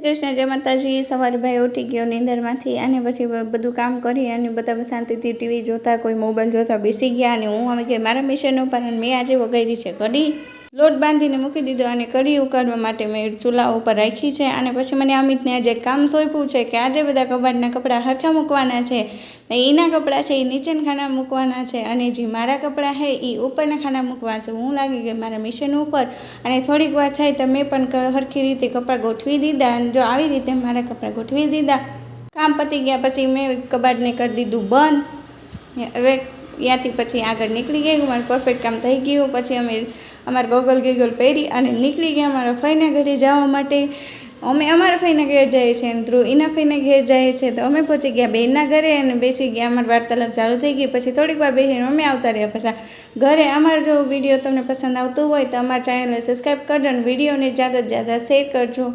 કૃષ્ણ જય માતાજી, સવારે ભાઈ ઉઠી ગયો નીંદરમાંથી અને પછી બધું કામ કરી અને બધા શાંતિથી ટીવી જોતા, કોઈ મોબાઈલ જોતા બેસી ગયા અને હું ગઈ મારા મિશન ઉપર મેં આજે વગાડી છે કઢી લોટ બાંધીને મૂકી દીધો અને કઢી ઉકાળવા માટે મેં ચૂલા ઉપર રાખી છે અને પછી મને અમિતને આજે કામ સોંપ્યું છે કે આજે બધા કબાટના કપડાં હરખા મૂકવાના છે. ને એના કપડાં છે એ નીચેના ખાના મૂકવાના છે અને જે મારા કપડાં છે એ ઉપરના ખાના મૂકવાના છે. હું લાગી ગઈ મારા મિશન ઉપર અને થોડીક વાર થાય તો મેં પણ હરખી રીતે કપડાં ગોઠવી દીધા અને જો આવી રીતે મારા કપડાં ગોઠવી દીધા. કામ પતી ગયા પછી મેં કબાટને કરી દીધું બંધ. હવે ત્યાંથી પછી આગળ નીકળી ગઈ, અમારું પરફેક્ટ કામ થઈ ગયું. પછી અમે અમારા ગોગલ ગીગલ પહેરી અને નીકળી ગયા અમારા ફઈના ઘરે જવા માટે. અમે અમારા ફઈના ઘેર જઈએ છીએ અને ધ્રુવ એના ફઈના ઘેર જઈએ છીએ તો અમે પહોંચી ગયા બહેનના ઘરે અને બેસી ગયા, અમારી વાર્તાલાપ ચાલુ થઈ ગઈ. પછી થોડીક વાર બેસીને અમે આવતા રહ્યા પછી. ઘરે અમારો જો વીડિયો તમને પસંદ આવતો હોય તો અમારા ચેનલને સબસ્ક્રાઈબ કરજો અને વિડીયોને જ્યાદા જ્યાદા શેર કરજો.